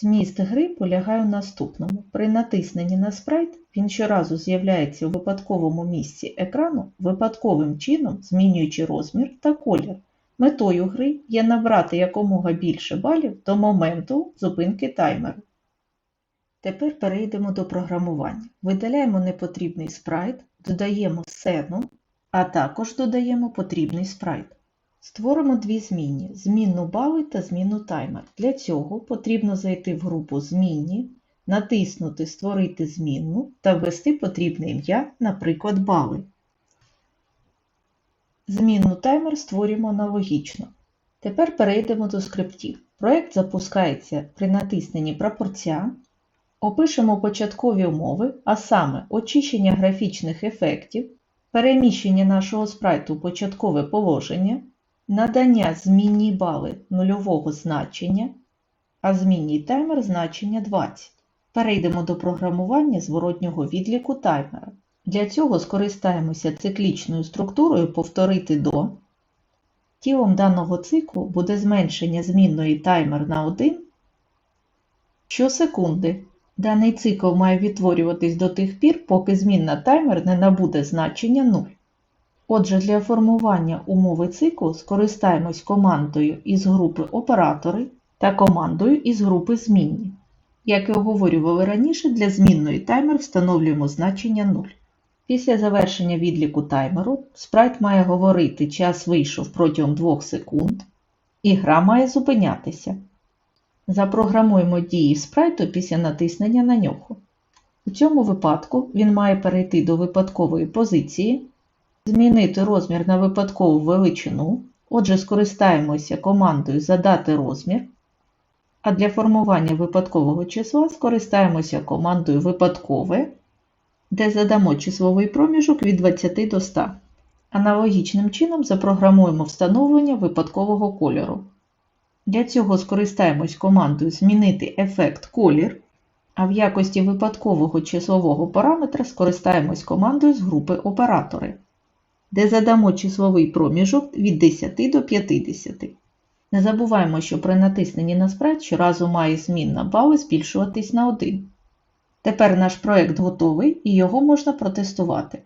Зміст гри полягає у наступному. При натисненні на спрайт він щоразу з'являється у випадковому місці екрану випадковим чином, змінюючи розмір та колір. Метою гри є набрати якомога більше балів до моменту зупинки таймеру. Тепер перейдемо до програмування. Видаляємо непотрібний спрайт, додаємо сцену, а також додаємо потрібний спрайт. Створимо дві змінні – змінну бали та змінну таймер. Для цього потрібно зайти в групу Змінні, натиснути Створити змінну та ввести потрібне ім'я, наприклад, бали. Змінну таймер створюємо аналогічно. Тепер перейдемо до скриптів. Проект запускається при натисненні прапорця. Опишемо початкові умови, а саме очищення графічних ефектів, переміщення нашого спрайту у початкове положення, надання змінній бали нульового значення, а змінній таймер значення 20. Перейдемо до програмування зворотнього відліку таймера. Для цього скористаємося циклічною структурою повторити до. Тілом даного циклу буде зменшення змінної таймер на 1 щосекунди. Даний цикл має відтворюватись до тих пір, поки змінна таймер не набуде значення 0. Отже, для формування умови циклу скористаємось командою із групи оператори та командою із групи змінні. Як і оговорювали раніше, для змінної таймер встановлюємо значення 0. Після завершення відліку таймеру спрайт має говорити час вийшов протягом 2 секунд, і гра має зупинятися. Запрограмуємо дії спрайту після натиснення на нього. У цьому випадку він має перейти до випадкової позиції, змінити розмір на випадкову величину, отже, скористаємося командою Задати розмір, а для формування випадкового числа скористаємося командою Випадкове, де задамо числовий проміжок від 20 до 100. Аналогічним чином запрограмуємо встановлення випадкового кольору. Для цього скористаємось командою Змінити ефект колір, а в якості випадкового числового параметра скористаємось командою з групи Оператори, де задамо числовий проміжок від 10 до 50. Не забуваємо, що при натисненні на спрайт щоразу має змінна бали збільшуватись на 1. Тепер наш проект готовий і його можна протестувати.